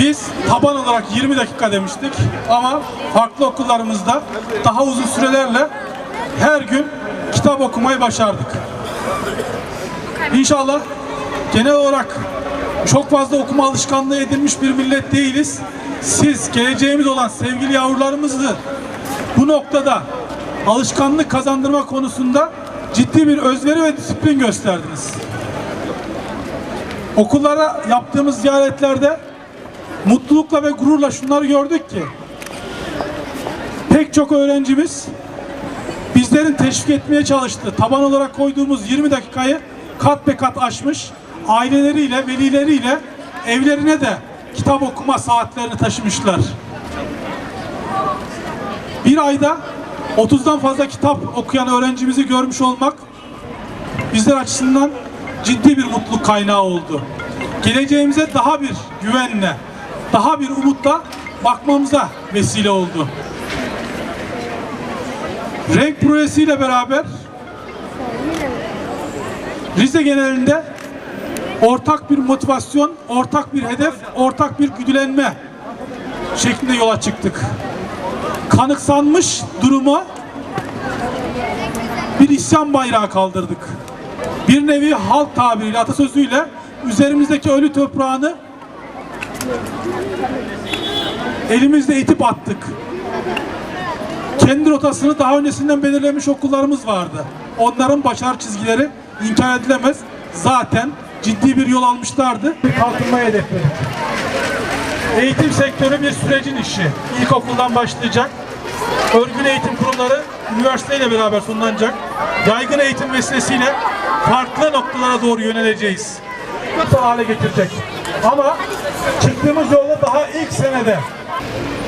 Biz taban olarak 20 dakika demiştik ama farklı okullarımızda daha uzun sürelerle her gün kitap okumayı başardık. İnşallah genel olarak çok fazla okuma alışkanlığı edinmiş bir millet değiliz. Siz geleceğimiz olan sevgili yavrularımızı bu noktada alışkanlık kazandırma konusunda ciddi bir özveri ve disiplin gösterdiniz. Okullara yaptığımız ziyaretlerde mutlulukla ve gururla şunları gördük ki pek çok öğrencimiz bizlerin teşvik etmeye çalıştığı taban olarak koyduğumuz 20 dakikayı kat be kat aşmış aileleriyle, velileriyle evlerine de kitap okuma saatlerini taşımışlar. Bir ayda 30'dan fazla kitap okuyan öğrencimizi görmüş olmak bizler açısından ciddi bir mutluluk kaynağı oldu. Geleceğimize daha bir güvenle, daha bir umutla bakmamıza vesile oldu. Renk projesiyle beraber Rize genelinde ortak bir motivasyon, ortak bir hedef, ortak bir güdülenme şeklinde yola çıktık. Kanıksanmış duruma bir isyan bayrağı kaldırdık. Bir nevi halk tabiriyle, atasözüyle üzerimizdeki ölü toprağını elimizle itip attık. Kendi rotasını daha öncesinden belirlemiş okullarımız vardı. Onların başarı çizgileri inkar edilemez. Zaten ciddi bir yol almışlardı. Bir kalkınmayı hedefledik. Eğitim sektörü bir sürecin işi. İlkokuldan başlayacak. Örgün eğitim kurumları üniversiteyle beraber sunulacak. Yaygın eğitim vesilesiyle farklı noktalara doğru yöneleceğiz. Bu hale getirecek. Ama çıktığımız yolda daha ilk senede Thank you.